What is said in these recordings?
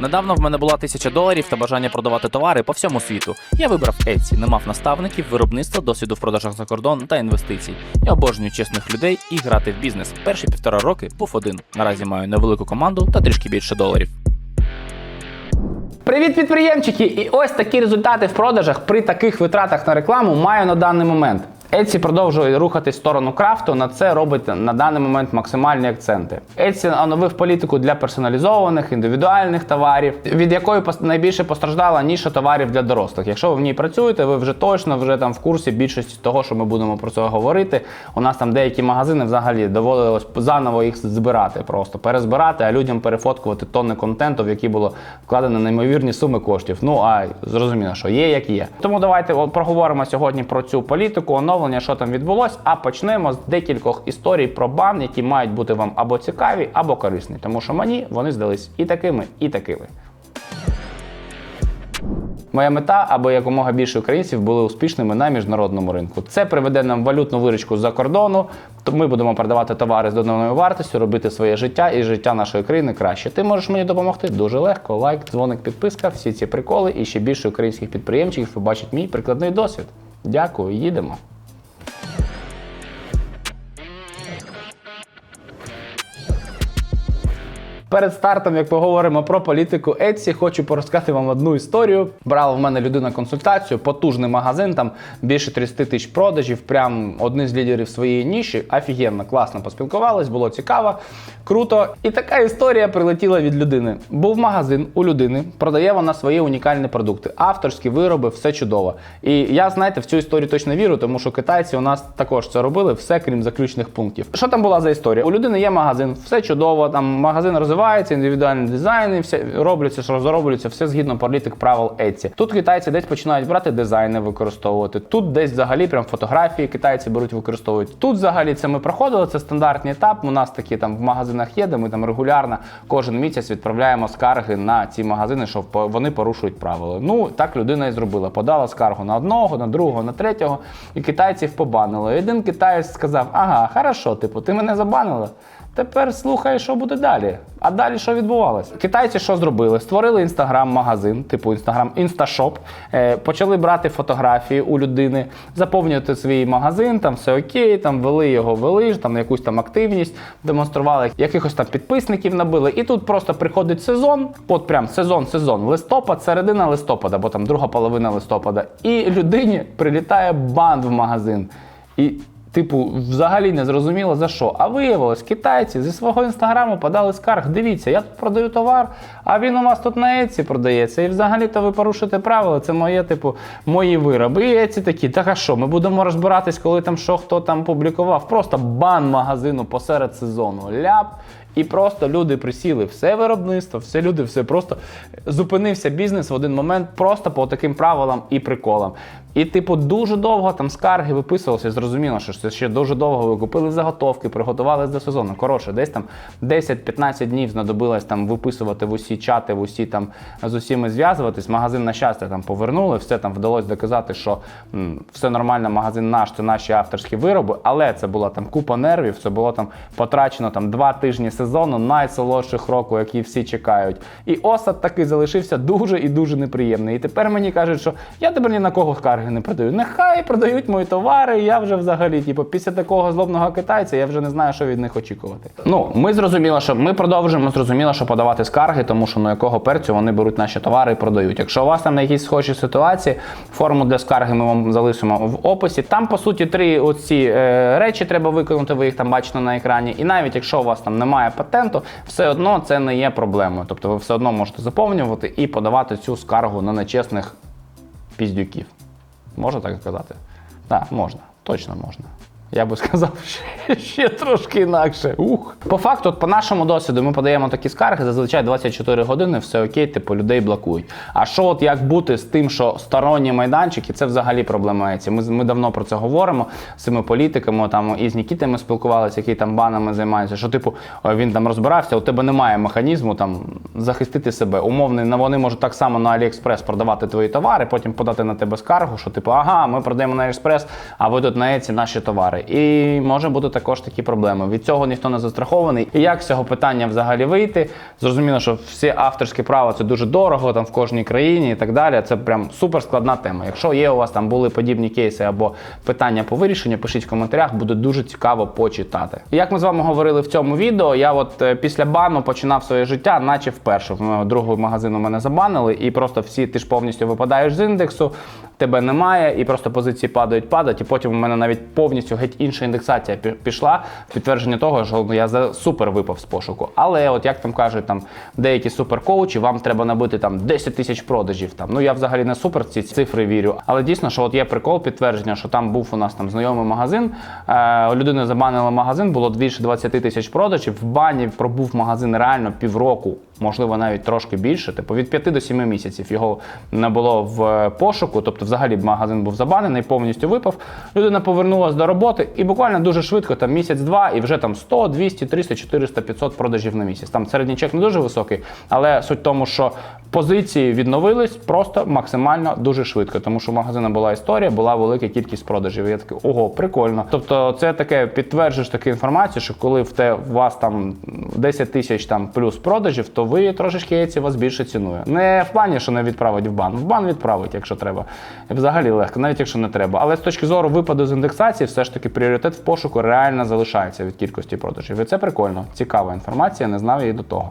Недавно в мене була тисяча доларів та бажання продавати товари по всьому світу. Я вибрав Etsy, не мав наставників, виробництва, досвіду в продажах за кордон та інвестицій. Я обожнюю чесних людей і грати в бізнес. Перші півтора роки був один. Наразі маю невелику команду та трішки більше доларів. Привіт, підприємчики! І ось такі результати в продажах при таких витратах на рекламу маю на даний момент. Etsy продовжує рухатись в сторону крафту. На це робить на даний момент максимальні акценти. Etsy оновив політику для персоналізованих індивідуальних товарів, від якої найбільше постраждала ніша товарів для дорослих. Якщо ви в ній працюєте, ви вже точно вже там в курсі більшості того, що ми будемо про це говорити. У нас там деякі магазини взагалі доводилось заново їх збирати, просто перезбирати, а людям перефоткувати тонни контенту, в які було вкладено неймовірні суми коштів. Ну а зрозуміло, що є, як є. Тому давайте проговоримо сьогодні про цю політику, оновлення, що там відбулось. А почнемо з декількох історій про бан, які мають бути вам або цікаві, або корисні. Тому що мені вони здались і такими, і такими. Моя мета, аби якомога більше українців були успішними на міжнародному ринку. Це приведе нам валютну виручку з-за кордону. То ми будемо продавати товари з доданою вартістю, робити своє життя і життя нашої країни краще. Ти можеш мені допомогти дуже легко. Лайк, дзвоник, підписка. Всі ці приколи і ще більше українських підприємців побачать мій прикладний досвід. Дякую, їдемо. Перед стартом, як поговоримо про політику Etsy, хочу порозказати вам одну історію. Брала в мене людина консультацію, потужний магазин, там більше 30 тисяч продажів, прям один з лідерів своєї ніші. Офігенно, класно поспілкувались, було цікаво, круто. І така історія прилетіла від людини. Був магазин у людини, продає вона свої унікальні продукти, авторські вироби, все чудово. І я, знаєте, в цю історію точно вірю, тому що китайці у нас також це робили, все крім заключних пунктів. Що там була за історія? У людини є магазин, все чудово, там магазин розвивається, індивідуальні дизайни, все робляться, що розроблюється, все згідно політик правил Etsy. Тут китайці десь починають брати дизайни використовувати. Тут десь взагалі прям фотографії китайці беруть використовують. Тут взагалі це ми проходили, це стандартний етап. У нас такі там в магазинах є, де ми там регулярно кожен місяць відправляємо скарги на ці магазини, що вони порушують правила. Ну так людина і зробила. Подала скаргу на одного, на другого, на третього, і китайців побанили. Один китаєць сказав: Ага, хорошо, типу, ти мене забанила. Тепер слухай, що буде далі. А далі що відбувалося? Китайці що зробили? Створили інстаграм-магазин, типу інстаграм інсташоп. Е, почали брати фотографії у людини, заповнювати свій магазин, там все окей, там вели його, вели там якусь там активність, демонстрували якихось там підписників набили. І тут просто приходить сезон, от прям сезон, сезон, листопад, середина листопада, або там друга половина листопада. І людині прилітає бан в магазин. І Типу, взагалі не зрозуміло за що. А виявилось, китайці зі свого інстаграму подали скарг. Дивіться, я тут продаю товар, а він у вас тут на Etsy продається. І взагалі-то ви порушуєте правила. Це моє, типу, мої вироби. І Etsy такі, так а що? Ми будемо розбиратись, коли там що хто там публікував. Просто бан магазину посеред сезону. Ляп. І просто люди присіли, все виробництво, все люди, все просто зупинився бізнес в один момент просто по таким правилам і приколам. І, типу, дуже довго там скарги виписувалися. Зрозуміло, що це ще дуже довго ви купили заготовки, приготувались до сезону. Коротше, десь там 10-15 днів знадобилось там виписувати в усі чати, в усі там з усіми зв'язуватись. Магазин на щастя там повернули, все там вдалося доказати, що м, все нормально, магазин наш, це наші авторські вироби, але це була там купа нервів, це було там потрачено там два тижні сезону, найсолодших року, які всі чекають. І осад таки залишився дуже і дуже неприємний. І тепер мені кажуть, що я тепер ні на кого скарги не продаю. Нехай продають мої товари. Я вже взагалі, типу, після такого злобного китайця я вже не знаю, що від них очікувати. Ну, ми зрозуміли, що ми продовжуємо зрозуміло, що подавати скарги, тому що на якого перцю вони беруть наші товари і продають. Якщо у вас там якісь схожі ситуації, форму для скарги ми вам залишимо в описі. Там, по суті, три оці е, речі треба виконати, ви їх там бачите на екрані. І навіть якщо у вас там немає патенту, все одно це не є проблемою. Тобто ви все одно можете заповнювати і подавати цю скаргу на нечесних піздюків. Можна так сказати? Так, можна, точно можна. Я би сказав ще, ще трошки інакше. Ух. По факту, от по нашому досвіду, ми подаємо такі скарги, зазвичай 24 години, все окей, типу людей блокують. А що от як бути з тим, що сторонні майданчики, це взагалі проблема Еці. Ми, ми давно про це говоримо з цими політиками, там і з Нікітами спілкувалися, які там банами займаються. Що, типу, він там розбирався, у тебе немає механізму там захистити себе. Умовний, на- вони можуть так само на AliExpress продавати твої товари, потім подати на тебе скаргу, що типу, ага, ми продаємо на AliExpress, а ви тут на Etsy наші товари. І може бути також такі проблеми. Від цього ніхто не застрахований. І як з цього питання взагалі вийти? Зрозуміло, що всі авторські права це дуже дорого, там в кожній країні і так далі. Це прям супер складна тема. Якщо є у вас там були подібні кейси або питання по вирішенню, пишіть в коментарях, буде дуже цікаво почитати. Як ми з вами говорили в цьому відео, я от е, після бану починав своє життя, наче вперше. В другий магазин у мене забанили, і просто всі ти ж повністю випадаєш з індексу, тебе немає, і просто позиції падають, падають. І потім у мене навіть повністю геть інша індексація пішла в підтвердження того, що ну, я за супер випав з пошуку. Але от як там кажуть, там деякі суперкоучі, вам треба набити там 10 тисяч продажів. Там ну я взагалі не супер ці цифри вірю. Але дійсно, що от є прикол підтвердження, що там був у нас там знайомий магазин. Е, у людини забанили магазин, було більше 20 тисяч продажів. В бані пробув магазин реально півроку, можливо, навіть трошки більше. Типу від 5 до 7 місяців його не було в е, пошуку. Тобто, взагалі магазин був забанений, повністю випав. Людина повернулася до роботи і буквально дуже швидко, там місяць-два, і вже там 100, 200, 300, 400, 500 продажів на місяць. Там середній чек не дуже високий, але суть в тому, що позиції відновились просто максимально дуже швидко, тому що у магазину була історія, була велика кількість продажів. Я такий, ого, прикольно. Тобто, це таке підтверджуєш таку інформацію, що коли в те у вас там 10 тисяч там плюс продажів, то ви трошечки Etsy вас більше цінує. Не в плані, що не відправить в бан. В бан відправить, якщо треба. Взагалі легко, навіть якщо не треба. Але з точки зору випаду з індексації, все ж таки пріоритет в пошуку реально залишається від кількості продажів. І це прикольно. Цікава інформація, не знав її до того.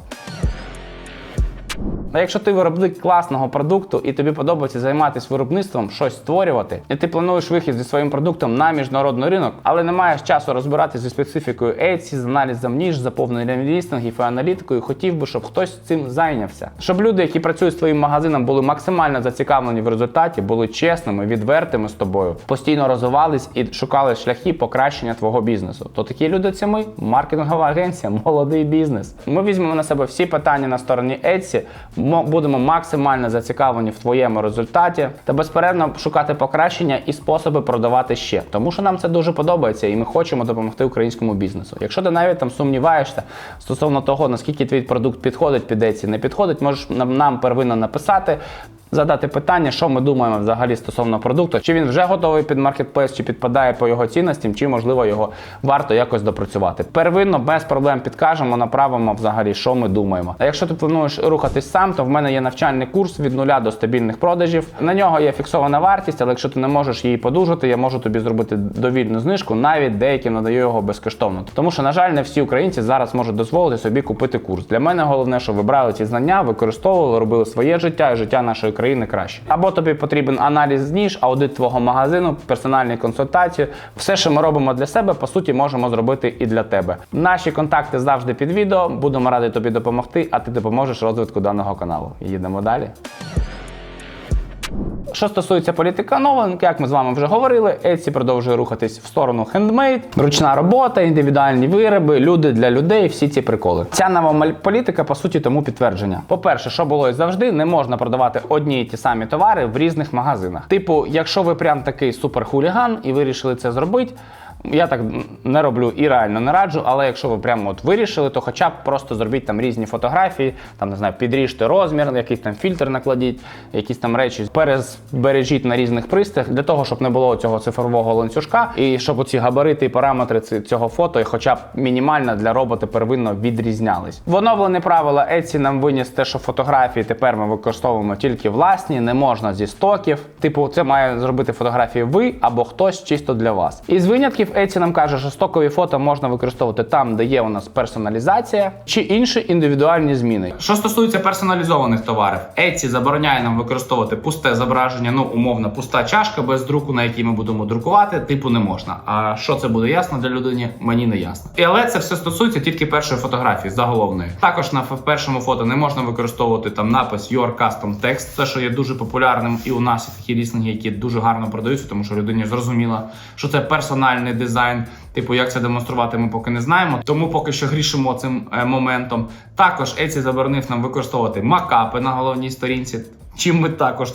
А якщо ти виробник класного продукту і тобі подобається займатися виробництвом, щось створювати, і ти плануєш вихід зі своїм продуктом на міжнародний ринок, але не маєш часу розбиратися зі специфікою Etsy, з аналізом ніж, заповненням лістингів і аналітикою, хотів би, щоб хтось цим зайнявся. Щоб люди, які працюють з твоїм магазином, були максимально зацікавлені в результаті, були чесними, відвертими з тобою, постійно розвивались і шукали шляхи покращення твого бізнесу. То такі люди це ми, маркетингова агенція, молодий бізнес. Ми візьмемо на себе всі питання на стороні Etsy, будемо максимально зацікавлені в твоєму результаті та безперервно шукати покращення і способи продавати ще. Тому що нам це дуже подобається, і ми хочемо допомогти українському бізнесу. Якщо ти навіть там сумніваєшся стосовно того, наскільки твій продукт підходить під Etsy, не підходить, можеш нам первинно написати. Задати питання, що ми думаємо взагалі стосовно продукту, чи він вже готовий під маркетплейс, чи підпадає по його цінностям, чи можливо його варто якось допрацювати. Первинно без проблем підкажемо, направимо взагалі, що ми думаємо. А якщо ти плануєш рухатись сам, то в мене є навчальний курс від нуля до стабільних продажів. На нього є фіксована вартість, але якщо ти не можеш її подужати, я можу тобі зробити довільну знижку. Навіть деяким надаю його безкоштовно. Тому що, на жаль, не всі українці зараз можуть дозволити собі купити курс. Для мене головне, щоб ви брали ці знання, використовували, робили своє життя і життя нашої країни краще. Або тобі потрібен аналіз ніж, аудит твого магазину, персональні консультації. Все, що ми робимо для себе, по суті, можемо зробити і для тебе. Наші контакти завжди під відео. Будемо раді тобі допомогти, а ти допоможеш розвитку даного каналу. Їдемо далі. Що стосується політика новин, як ми з вами вже говорили, Etsy продовжує рухатись в сторону хендмейд, ручна робота, індивідуальні вироби, люди для людей, всі ці приколи. Ця нова політика, по суті, тому підтвердження. По-перше, що було і завжди, не можна продавати одні і ті самі товари в різних магазинах. Типу, якщо ви прям такий суперхуліган і вирішили це зробити. Я так не роблю і реально не раджу, але якщо ви прямо от вирішили, то хоча б просто зробіть там різні фотографії, там не знаю, підріжте розмір, якийсь там фільтр накладіть, якісь там речі перезбережіть на різних пристроях для того, щоб не було цього цифрового ланцюжка, і щоб оці габарити і параметри цього фото, і хоча б мінімально для робота первинно відрізнялись. В оновлені правила Etsy нам виніс те, що фотографії тепер ми використовуємо тільки власні, не можна зі стоків. Типу, це має зробити фотографії ви або хтось чисто для вас. Із винятків Etsy нам каже, що стокові фото можна використовувати там, де є у нас персоналізація чи інші індивідуальні зміни. Що стосується персоналізованих товарів, Etsy забороняє нам використовувати пусте зображення, ну умовно, пуста чашка без друку, на якій ми будемо друкувати, типу не можна. А що це буде ясно для людини, мені не ясно. І але це все стосується тільки першої фотографії, заголовної. Також на першому фото не можна використовувати там напис Your Custom Text, це що є дуже популярним, і у нас є такі лістинги, які дуже гарно продаються, тому що людині зрозуміла, що це персональний дизайн. Типу, як це демонструвати, ми поки не знаємо. Тому поки що грішимо цим е, моментом. Також Etsy заборонив нам використовувати макапи на головній сторінці. Чим ми також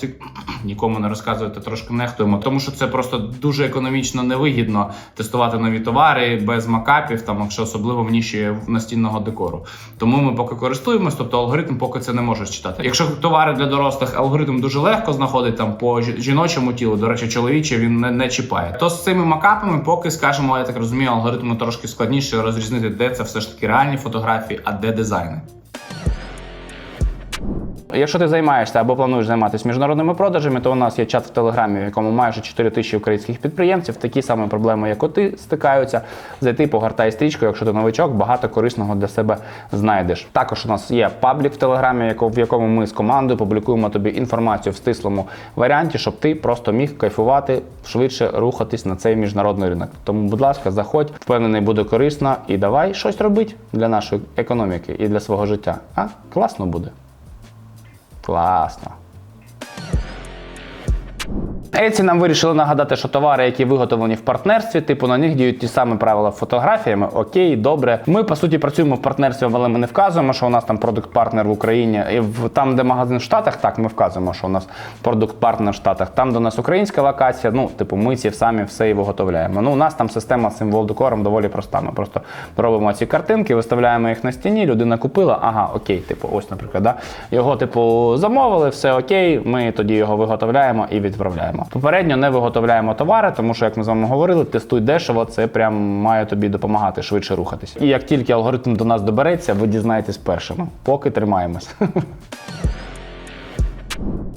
нікому не розказувати, трошки нехтуємо, тому що це просто дуже економічно невигідно тестувати нові товари без макапів, там якщо особливо в ніші настінного декору. Тому ми поки користуємось, тобто алгоритм поки це не може читати. Якщо товари для дорослих алгоритм дуже легко знаходить там по жі- жіночому тілу, до речі, чоловіче він не, не чіпає. То з цими макапами, поки скажімо, я так розумію, алгоритму трошки складніше розрізнити, де це все ж таки реальні фотографії, а де дизайни. Якщо ти займаєшся або плануєш займатися міжнародними продажами, то у нас є чат в Телеграмі, в якому майже 4 тисячі українських підприємців. Такі самі проблеми, як ти, стикаються. Зайти, погортай стрічку, якщо ти новичок, багато корисного для себе знайдеш. Також у нас є паблік в Телеграмі, в якому ми з командою публікуємо тобі інформацію в стислому варіанті, щоб ти просто міг кайфувати, швидше рухатись на цей міжнародний ринок. Тому, будь ласка, заходь, впевнений, буде корисно і давай щось робити для нашої економіки і для свого життя. А класно буде. Класно. Еці нам вирішили нагадати, що товари, які виготовлені в партнерстві, типу на них діють ті самі правила фотографіями. Окей, добре. Ми по суті працюємо в партнерстві, але ми не вказуємо, що у нас там продукт-партнер в Україні. І в там, де магазин в Штатах, так ми вказуємо, що у нас продукт-партнер в Штатах. Там, у нас українська локація, ну типу, ми ці самі все і виготовляємо. Ну, у нас там система з цим волдекором доволі проста. Ми просто робимо ці картинки, виставляємо їх на стіні. Людина купила. Ага, окей, типу, ось, наприклад, да? його, типу, замовили, все окей. Ми тоді його виготовляємо і відправляємо. Попередньо не виготовляємо товари, тому що, як ми з вами говорили, тестуй дешево, це прям має тобі допомагати швидше рухатись. І як тільки алгоритм до нас добереться, ви дізнаєтесь першими. Поки тримаємось.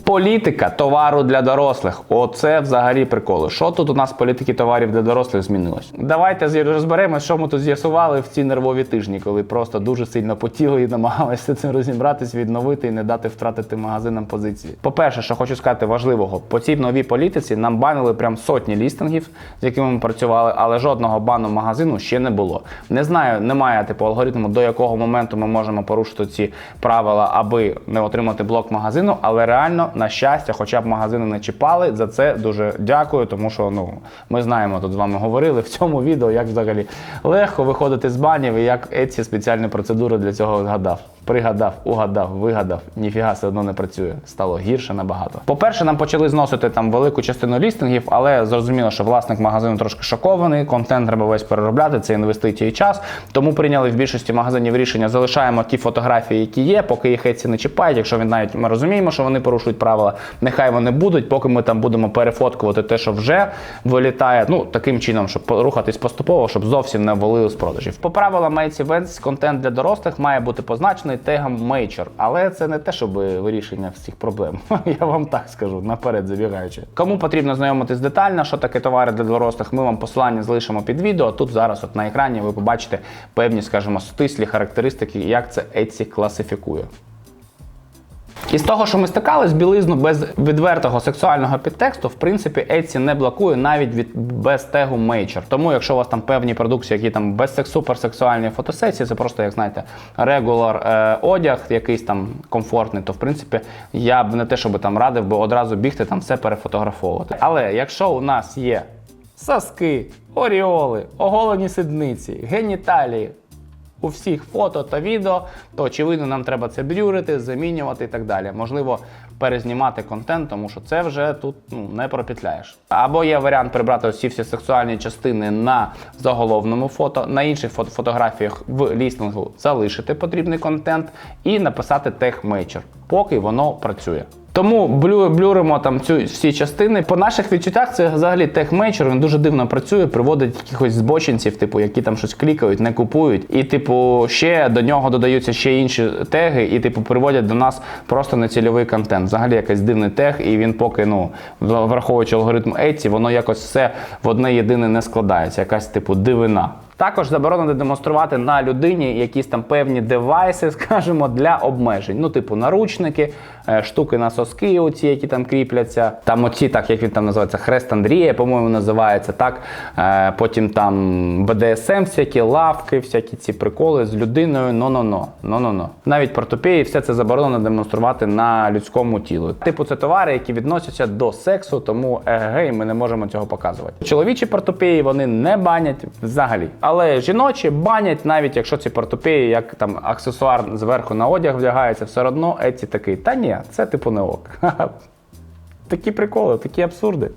Політика товару для дорослих. Оце взагалі приколи. Що тут у нас політики товарів для дорослих змінилось? Давайте розберемось, що ми тут з'ясували в ці нервові тижні, коли просто дуже сильно потіли і намагалися цим розібратись, відновити і не дати втратити магазинам позиції. По-перше, що хочу сказати важливого, по цій новій політиці нам банили прям сотні лістингів, з якими ми працювали, але жодного бану магазину ще не було. Не знаю, немає типу алгоритму, до якого моменту ми можемо порушити ці правила, аби не отримати блок магазину, але реально, на щастя, хоча б магазини не чіпали. За це дуже дякую, тому що ну ми знаємо тут з вами говорили в цьому відео, як взагалі легко виходити з банів і як ці спеціальні процедури для цього згадав. Пригадав, угадав, вигадав, ніфіга все одно не працює. Стало гірше набагато. По-перше, нам почали зносити там велику частину лістингів, але зрозуміло, що власник магазину трошки шокований. Контент треба весь переробляти, це інвестиції і час. Тому прийняли в більшості магазинів рішення, залишаємо ті фотографії, які є, поки їх Etsy не чіпають. Якщо він навіть ми розуміємо, що вони порушують правила, нехай вони будуть, поки ми там будемо перефоткувати те, що вже вилітає. Ну таким чином, щоб рухатись поступово, щоб зовсім не ввалили з продажів. По правилам Etsy Events контент для дорослих має бути позначений тегом Major, але це не те, щоб вирішення всіх проблем. Я вам так скажу наперед забігаючи. Кому потрібно знайомитись детально, що таке товари для дорослих, ми вам посилання залишимо під відео. Тут зараз, от на екрані, ви побачите певні, скажімо, стислі характеристики, як це Etsy класифікує. І з того, що ми стикались, білизну без відвертого сексуального підтексту, в принципі, Etsy не блокує навіть від без тегу Major. Тому, якщо у вас там певні продукції, які там без секс- суперсексуальні фотосесії, це просто, як знаєте, регуляр е, одяг, якийсь там комфортний, то в принципі я б не те, щоб там радив би одразу бігти там все перефотографовувати. Але якщо у нас є соски, оріоли, оголені сидниці, геніталії, у всіх фото та відео, то очевидно нам треба це блюрити, замінювати і так далі. Можливо, перезнімати контент, тому що це вже тут ну, не пропетляєш. Або є варіант прибрати усі всі сексуальні частини на заголовному фото, на інших фото фотографіях в лістингу залишити потрібний контент і написати Major, поки воно працює. Тому блю, блюримо там цю всі частини. По наших відчуттях це взагалі тех-мейчер, він дуже дивно працює, приводить якихось збочинців, типу, які там щось клікають, не купують. І, типу, ще до нього додаються ще інші теги, і типу приводять до нас просто нецільовий контент. Взагалі якийсь дивний тег, і він поки, ну, враховуючи алгоритм Etsy, воно якось все в одне єдине не складається, якась типу дивина. Також заборонено демонструвати на людині якісь там певні девайси, скажімо, для обмежень. Ну, типу, наручники, е, штуки на соски, оці, які там кріпляться. Там оці, так як він там називається, хрест Андрія, по-моєму, називається. так. Е, Потім там БДСМ, всякі лавки, всякі ці приколи з людиною. но-но-но, но-но-но. Навіть портопеї, все це заборонено демонструвати на людському тілу. Типу, це товари, які відносяться до сексу, тому егей, ми не можемо цього показувати. Чоловічі портопеї вони не банять взагалі. Але жіночі банять, навіть якщо ці портупеї, як там аксесуар зверху на одяг вдягається, все одно Еці такий. Та ні, це типу не ок. Такі приколи, такі абсурди.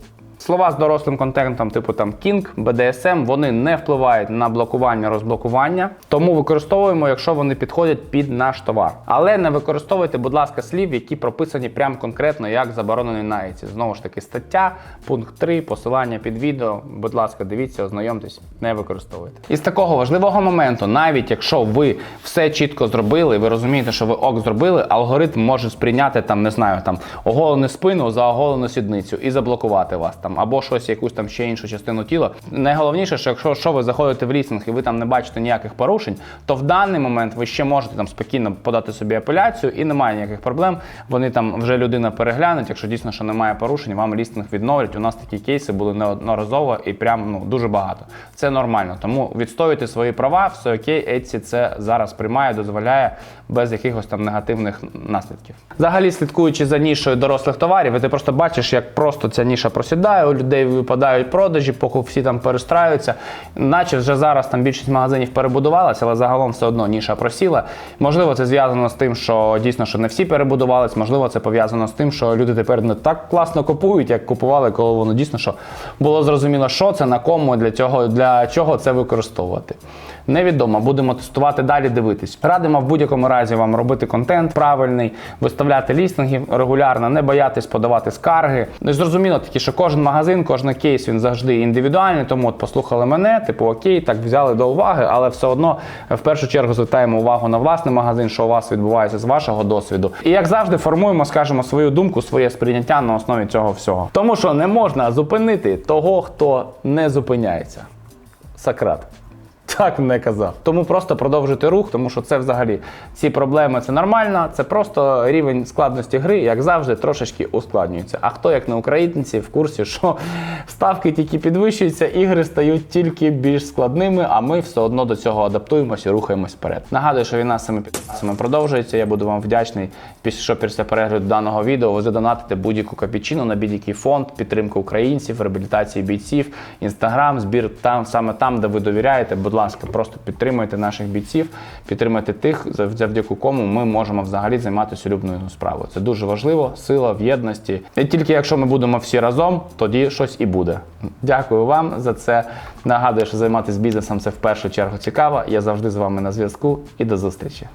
Слова з дорослим контентом, типу там King, BDSM, вони не впливають на блокування, розблокування, тому використовуємо, якщо вони підходять під наш товар. Але не використовуйте, будь ласка, слів, які прописані прям конкретно як заборонені на еці. Знову ж таки, стаття, пункт 3, посилання під відео. Будь ласка, дивіться, ознайомтесь, не використовуйте. Із такого важливого моменту, навіть якщо ви все чітко зробили, ви розумієте, що ви ок зробили, алгоритм може сприйняти там, не знаю, там оголену спину за оголену сідницю і заблокувати вас там, або щось, якусь там ще іншу частину тіла. Найголовніше, що якщо що ви заходите в лістинг і ви там не бачите ніяких порушень, то в даний момент ви ще можете там спокійно подати собі апеляцію і немає ніяких проблем. Вони там вже людина переглянуть. Якщо дійсно що немає порушень, вам лістинг відновлять. У нас такі кейси були неодноразово і прям ну дуже багато. Це нормально. Тому відстоюйте свої права, все окей, Etsy це зараз приймає, дозволяє без якихось там негативних наслідків. Взагалі, слідкуючи за нішою дорослих товарів, ти просто бачиш, як просто ця ніша просідає, у людей випадають продажі, поки всі там перестраюються. Наче вже зараз там більшість магазинів перебудувалася, але загалом все одно ніша просіла. Можливо, це зв'язано з тим, що дійсно що не всі перебудувались, можливо, це пов'язано з тим, що люди тепер не так класно купують, як купували, коли воно дійсно що було зрозуміло, що це, на кому, для цього, для чого це використовувати. Невідомо, будемо тестувати далі, дивитись. Радимо в будь-якому разі вам робити контент правильний, виставляти лістинги регулярно, не боятись подавати скарги. Ну зрозуміло таки, що кожен магазин, кожен кейс він завжди індивідуальний. Тому от послухали мене, типу окей, так взяли до уваги, але все одно в першу чергу звертаємо увагу на власний магазин, що у вас відбувається з вашого досвіду. І як завжди, формуємо, скажімо, свою думку, своє сприйняття на основі цього всього. Тому що не можна зупинити того, хто не зупиняється. Сократ. Так не казав. Тому просто продовжуйте рух, тому що це взагалі ці проблеми це нормально. Це просто рівень складності гри, як завжди, трошечки ускладнюється. А хто, як не українці, в курсі, що ставки тільки підвищуються, ігри стають тільки більш складними, а ми все одно до цього адаптуємося і рухаємось вперед. Нагадую, що війна з цими підписами продовжується. Я буду вам вдячний, після що після перегляду даного відео ви задонатите будь-яку капічину на будь-який фонд, підтримку українців, реабілітації бійців, інстаграм, збір там саме там, де ви довіряєте. Будь ласка, просто підтримуйте наших бійців, підтримуйте тих, зав- завдяки кому ми можемо взагалі займатися улюбленою справою. Це дуже важливо, сила в єдності. І тільки якщо ми будемо всі разом, тоді щось і буде. Дякую вам за це. Нагадую, що займатися бізнесом це в першу чергу цікаво. Я завжди з вами на зв'язку і до зустрічі.